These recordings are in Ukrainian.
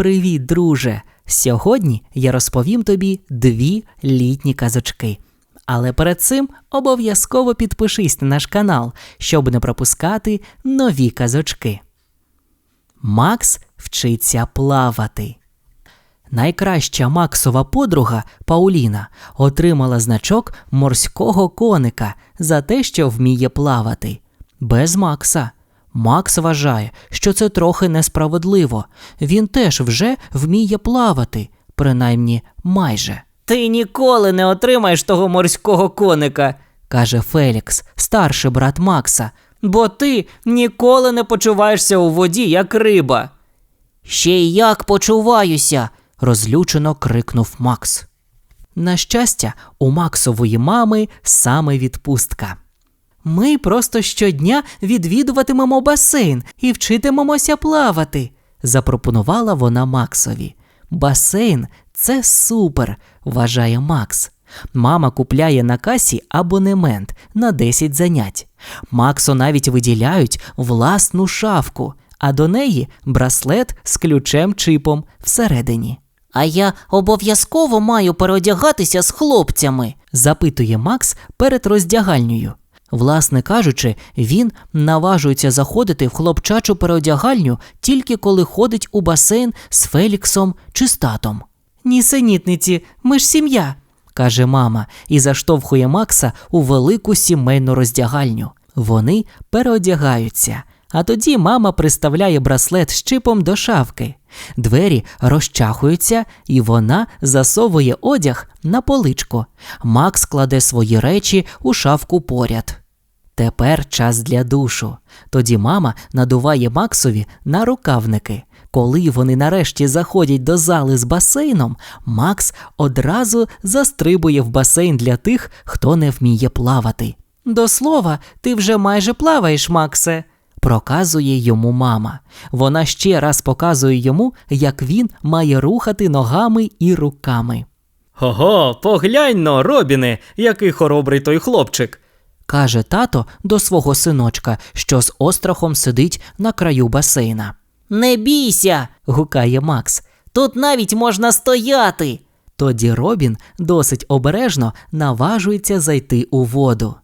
Привіт, друже! Сьогодні я розповім тобі дві літні казочки. Але перед цим обов'язково підпишись на наш канал, щоб не пропускати нові казочки. Макс вчиться плавати. Найкраща Максова подруга Пауліна отримала значок морського коника за те, що вміє плавати. Без Макса. Макс вважає, що це трохи несправедливо. Він теж вже вміє плавати, принаймні майже. Ти ніколи не отримаєш того морського коника, каже Фелікс, старший брат Макса, бо ти ніколи не почуваєшся у воді, як риба. Ще й як почуваюся, розлючено крикнув Макс. На щастя, у Максової мами саме відпустка. Ми просто щодня відвідуватимемо басейн і вчитимемося плавати, запропонувала вона Максові. Басейн це супер, вважає Макс. Мама купляє на касі абонемент на 10 занять. Максу навіть виділяють власну шафку, а до неї браслет з ключем-чипом всередині. А я обов'язково маю переодягатися з хлопцями, запитує Макс перед роздягальнею. Власне кажучи, він наважується заходити в хлопчачу переодягальню тільки коли ходить у басейн з Феліксом чи з татом. Нісенітниці, ми ж сім'я, каже мама і заштовхує Макса у велику сімейну роздягальню. Вони переодягаються, а тоді мама приставляє браслет з чипом до шавки. Двері розчахуються, і вона засовує одяг на поличку. Макс кладе свої речі у шафку поряд. Тепер час для душу. Тоді мама надуває Максові на рукавники. Коли вони нарешті заходять до зали з басейном, Макс одразу застрибує в басейн для тих, хто не вміє плавати. До слова, ти вже майже плаваєш, Максе, проказує йому мама. Вона ще раз показує йому, як він має рухати ногами і руками. Ого, поглянь но, Робіне, який хоробрий той хлопчик. Каже тато до свого синочка, що з острахом сидить на краю басейна. Не бійся, гукає Макс. Тут навіть можна стояти. Тоді Робін досить обережно наважується зайти у воду.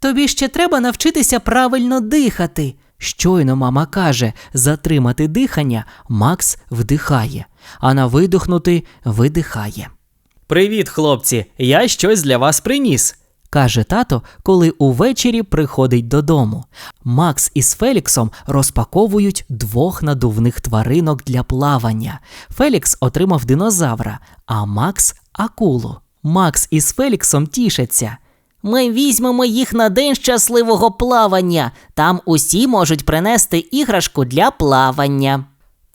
Тобі ще треба навчитися правильно дихати. Щойно мама каже затримати дихання, Макс вдихає, а на видихнути видихає. Привіт, хлопці, я щось для вас приніс. Каже тато, коли увечері приходить додому. Макс із Феліксом розпаковують двох надувних тваринок для плавання. Фелікс отримав динозавра, а Макс акулу. Макс із Феліксом тішаться. Ми візьмемо їх на день щасливого плавання. Там усі можуть принести іграшку для плавання.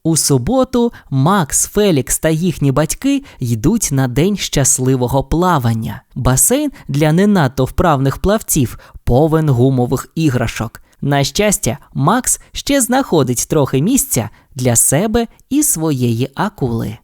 У суботу Макс, Фелікс та їхні батьки йдуть на день щасливого плавання. Басейн для не надто вправних плавців повен гумових іграшок. На щастя, Макс ще знаходить трохи місця для себе і своєї акули.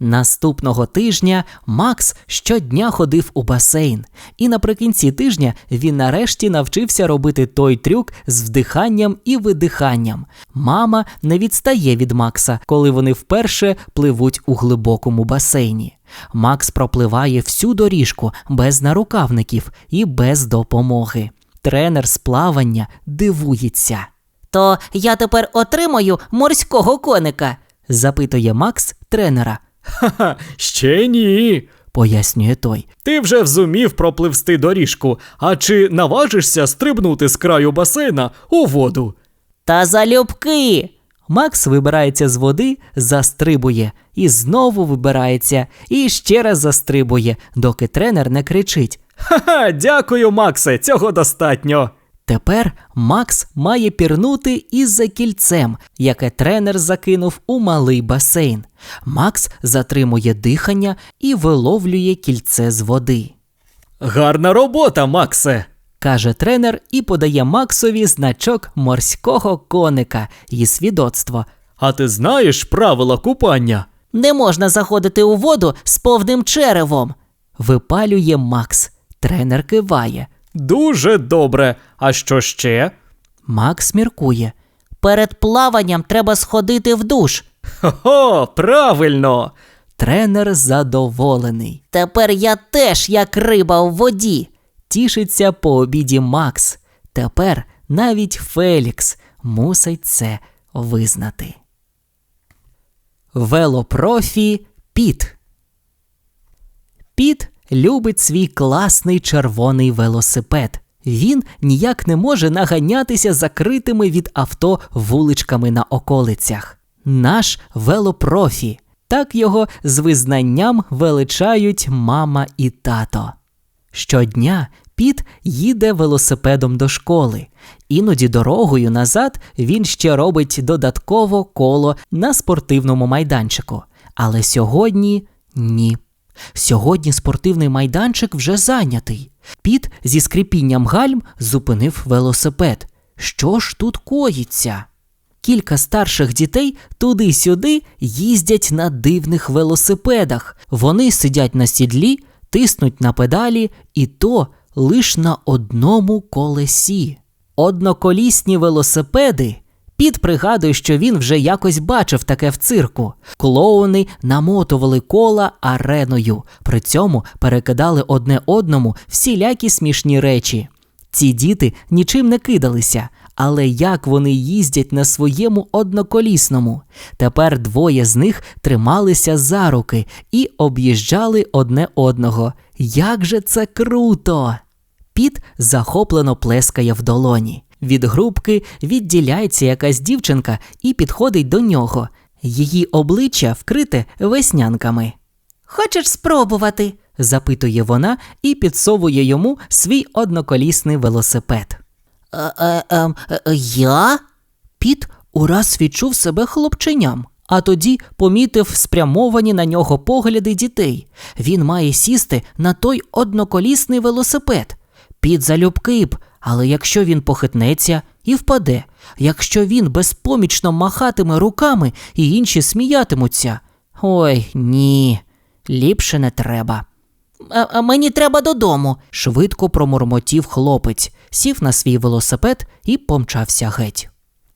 Наступного тижня Макс щодня ходив у басейн, і наприкінці тижня він нарешті навчився робити той трюк з вдиханням і видиханням. Мама не відстає від Макса, коли вони вперше пливуть у глибокому басейні. Макс пропливає всю доріжку без нарукавників і без допомоги. Тренер з плавання дивується. То я тепер отримаю морського коника? запитує Макс тренера. Ха-ха, ще ні. пояснює той. Ти вже взумів пропливсти доріжку, а чи наважишся стрибнути з краю басейна у воду? Та залюбки. Макс вибирається з води, застрибує, і знову вибирається, і ще раз застрибує, доки тренер не кричить. Ха-ха, дякую, Максе, цього достатньо. Тепер Макс має пірнути із-за кільцем, яке тренер закинув у малий басейн. Макс затримує дихання і виловлює кільце з води. Гарна робота, Максе. каже тренер і подає Максові значок морського коника і свідоцтво. А ти знаєш правила купання? Не можна заходити у воду з повним черевом. Випалює Макс. Тренер киває. Дуже добре. А що ще? Макс міркує. Перед плаванням треба сходити в душ. Хо-хо, правильно. Тренер задоволений. Тепер я теж як риба в воді. Тішиться по обіді Макс. Тепер навіть Фелікс мусить це визнати. Велопрофі Піт. Піт любить свій класний червоний велосипед. Він ніяк не може наганятися закритими від авто вуличками на околицях. Наш велопрофі. Так його з визнанням величають мама і тато. Щодня Піт їде велосипедом до школи. Іноді дорогою назад він ще робить додатково коло на спортивному майданчику. Але сьогодні ні. Сьогодні спортивний майданчик вже зайнятий. Піт зі скрипінням гальм зупинив велосипед. Що ж тут коїться? Кілька старших дітей туди-сюди їздять на дивних велосипедах. Вони сидять на сідлі, тиснуть на педалі, і то лиш на одному колесі. Одноколісні велосипеди. Піт пригадує, що він вже якось бачив таке в цирку. Клоуни намотували кола ареною, при цьому перекидали одне одному всілякі смішні речі. Ці діти нічим не кидалися, але як вони їздять на своєму одноколісному. Тепер двоє з них трималися за руки і об'їжджали одне одного. Як же це круто! Піт захоплено плескає в долоні. Від грубки відділяється якась дівчинка і підходить до нього. Її обличчя вкрите веснянками. Хочеш спробувати? Запитує вона і підсовує йому свій одноколісний велосипед. Е, е, ем, е, е, я? Піт ураз відчув себе хлопченям, а тоді помітив спрямовані на нього погляди дітей. Він має сісти на той одноколісний велосипед. Піт залюбки б, але якщо він похитнеться і впаде, якщо він безпомічно махатиме руками і інші сміятимуться. Ой, ні, ліпше не треба. Е, мені треба додому. Швидко промурмотів хлопець, сів на свій велосипед і помчався геть.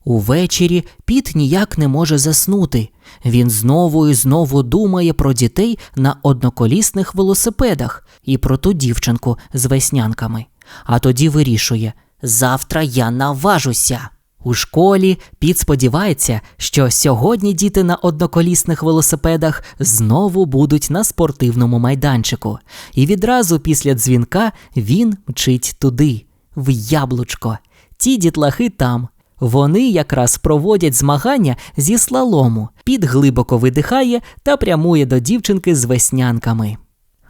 Увечері Піт ніяк не може заснути. Він знову і знову думає про дітей на одноколісних велосипедах і про ту дівчинку з веснянками. А тоді вирішує завтра я наважуся. У школі Піт сподівається, що сьогодні діти на одноколісних велосипедах знову будуть на спортивному майданчику, і відразу після дзвінка він мчить туди, в яблучко. Ті дітлахи там. Вони якраз проводять змагання зі слалому. Піт глибоко видихає та прямує до дівчинки з веснянками.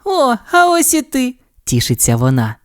О, а ось і ти. Тішиться вона.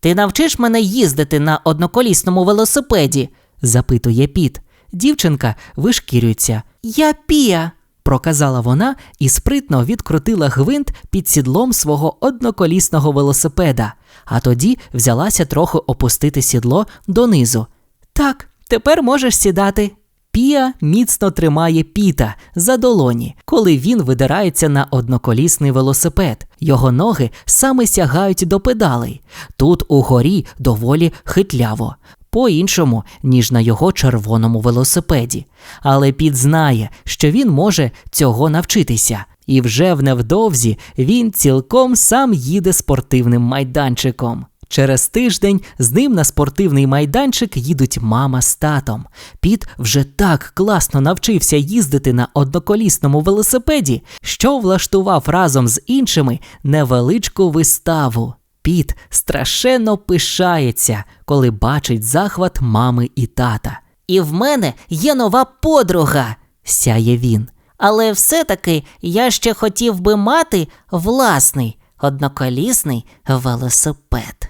Ти навчиш мене їздити на одноколісному велосипеді? запитує Піт. Дівчинка вишкірюється. Я пія. проказала вона і спритно відкрутила гвинт під сідлом свого одноколісного велосипеда, а тоді взялася трохи опустити сідло донизу. Так, тепер можеш сідати. Пія міцно тримає піта за долоні, коли він видирається на одноколісний велосипед. Його ноги саме сягають до педалей. Тут угорі доволі хитляво, по-іншому, ніж на його червоному велосипеді. Але Піт знає, що він може цього навчитися, і вже в невдовзі він цілком сам їде спортивним майданчиком. Через тиждень з ним на спортивний майданчик їдуть мама з татом. Піт вже так класно навчився їздити на одноколісному велосипеді, що влаштував разом з іншими невеличку виставу. Піт страшенно пишається, коли бачить захват мами і тата. І в мене є нова подруга. Сяє він. Але все-таки я ще хотів би мати власний одноколісний велосипед.